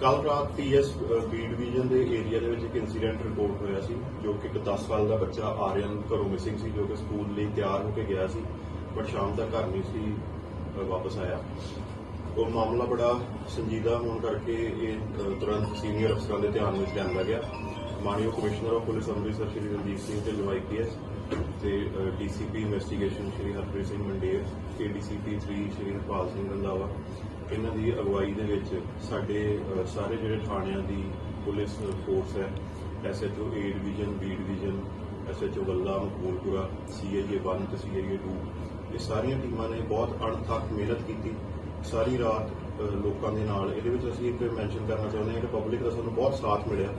ਕੱਲ ਰਾਤ PS B division ਦੇ ਏਰੀਆ ਦੇ ਵਿੱਚ ਇੱਕ ਇਨਸੀਡੈਂਟ ਰਿਪੋਰਟ ਹੋਇਆ ਸੀ, ਜੋ ਕਿ ਇੱਕ 10 ਸਾਲ ਦਾ ਬੱਚਾ ਆਰੀਅਨ ਘਰੋਂ ਮਿਸਿੰਗ ਸੀ, ਜੋ ਕਿ ਸਕੂਲ ਲਈ ਤਿਆਰ ਹੋ ਕੇ ਗਿਆ ਸੀ ਬਟ ਸ਼ਾਮ ਤੱਕ ਘਰ ਨਹੀਂ ਸੀ ਵਾਪਸ ਆਇਆ। ਉਹ ਮਾਮਲਾ ਬੜਾ ਸੰਜੀਦਾ ਹੋਣ ਕਰਕੇ ਇਹ ਤੁਰੰਤ ਸੀਨੀਅਰ ਅਫਸਰਾਂ ਦੇ ਧਿਆਨ ਵਿੱਚ ਲਿਆਂਦਾ ਗਿਆ ਮਾਨਯੋਗ commissioner of police Amritsar Shri Ranjit Singh ਤੇ ਜੋ ਆਈਪੀਐਸ ਤੇ DCP investigation Shri Harpreet Singh Mander ADCP 3 Shri Harpal Singh Randhawa. ਇਹਨਾਂ ਦੀ ਅਗਵਾਈ ਦੇ ਵਿੱਚ ਸਾਡੇ ਅ, ਸਾਰੇ ਜਿਹੜੇ ਥਾਣਿਆਂ ਦੀ ਪੁਲਿਸ ਫੋਰਸ ਹੈ SHO A division B division SHO Valla Maqboolpura CIA 1 ਤੇ ਸੀਆਈਏ 2 ਇਹ ਸਾਰੀਆਂ ਟੀਮਾਂ ਨੇ ਬਹੁਤ ਅਣਥੱਕ ਮਿਹਨਤ ਕੀਤੀ। ਸਾਰੀ ਰਾਤ ਅ, ਲੋਕਾਂ ਦੇ ਨਾਲ। ਇਹਦੇ ਵਿੱਚ ਅਸੀਂ ਇੱਕ ਮੈਂਸ਼ਨ ਕਰਨਾ ਚਾਹੁੰਦੇ ਹਾਂ ਕਿ ਪਬਲਿਕ ਦਾ ਸਾਨੂੰ ਬਹੁਤ ਸਾਥ ਮਿਲਿਆ।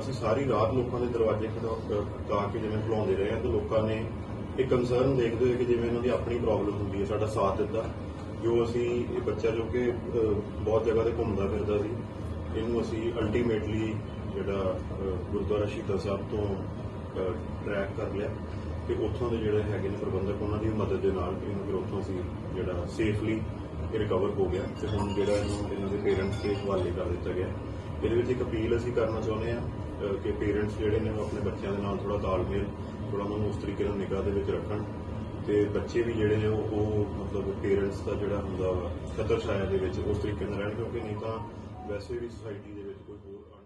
ਅਸੀਂ ਸਾਰੀ ਰਾਤ ਲੋਕਾਂ ਦੇ ਦਰਵਾਜ਼ੇ ਖੜਕਾ ਕੇ ਜਿਵੇਂ ਖੁਲਾਉਂਦੇ ਰਹੇ ਹਾਂ ਤੇ ਲੋਕਾਂ ਨੇ ਇਹ ਕੰਸਰਨ ਦੇਖਦੇ ਹੋਏ ਕਿ ਜਿਵੇਂ ਇਹਨਾਂ ਦੀ ਆਪਣੀ ਪ੍ਰੋਬਲਮ ਹੁੰਦੀ ਹੈ, ਸਾਡਾ ਸਾਥ ਦਿੱਤਾ ਜੋ ਅਸੀਂ ਇਹ ਬੱਚਾ ਜੋ ਕਿ ਬਹੁਤ ਜਗ੍ਹਾ ਤੇ ਘੁੰਮਦਾ ਫਿਰਦਾ ਸੀ, ਇਹਨੂੰ ਅਸੀਂ ਅਲਟੀਮੇਟਲੀ ਜਿਹੜਾ ਗੁਰਦੁਆਰਾ ਸ਼ਹੀਦਾਂ ਸਾਹਿਬ ਤੋਂ ਟਰੈਕ ਕਰ ਲਿਆ। ਤੇ ਉੱਥੋਂ ਦੇ ਜਿਹੜੇ ਹੈਗੇ ਨੇ ਪ੍ਰਬੰਧਕ, ਉਹਨਾਂ ਦੀ ਮਦਦ ਦੇ ਨਾਲ ਇਹਨੂੰ ਫਿਰ ਉੱਥੋਂ ਅਸੀਂ ਜਿਹੜਾ ਸੇਫਲੀ ਰਿਕਵਰ ਹੋ ਗਿਆ। ਤੇ ਹੁਣ ਜਿਹੜਾ ਇਹਨੂੰ ਇਹਨਾਂ ਦੇ ਪੇਰੈਂਟਸ ਦੇ ਹਵਾਲੇ ਕਰ ਦਿੱਤਾ ਗਿਆ। ਇਹਦੇ ਵਿੱਚ ਇੱਕ ਅਪੀਲ ਅਸੀਂ ਕਰਨਾ ਚਾਹੁੰਦੇ ਹਾਂ ਕਿ ਪੇਰੈਂਟਸ ਜਿਹੜੇ ਨੇ ਉਹ ਆਪਣੇ ਬੱਚਿਆਂ ਦੇ ਨਾਲ ਥੋੜਾ ਤਾਲਮੇਲ ਥੋੜਾ ਉਹਨਾਂ ਨੂੰ ਉਸ ਤਰੀਕੇ ਨਾਲ ਨਿਗਾਹ ਦੇ ਵਿੱਚ ਰੱਖਣ ਤੇ ਬੱਚੇ ਵੀ ਜਿਹੜੇ ਨੇ ਉਹ ਉਹ ਮਤਲਬ ਪੇਰੈਂਟਸ ਦਾ ਜਿਹੜਾ ਹੁੰਦਾ ਵਾ ਖਤਰ ਛਾਇਆ ਦੇ ਵਿੱਚ ਉਸ ਤਰੀਕੇ ਨਾਲ ਰਹਿਣ ਕਿਉਂਕਿ ਨਹੀਂ ਤਾਂ ਵੈਸੇ ਵੀ ਸੁਸਾਇਟੀ ਦੇ ਵਿੱਚ ਕੋਈ ਹੋਰ ਅਣ-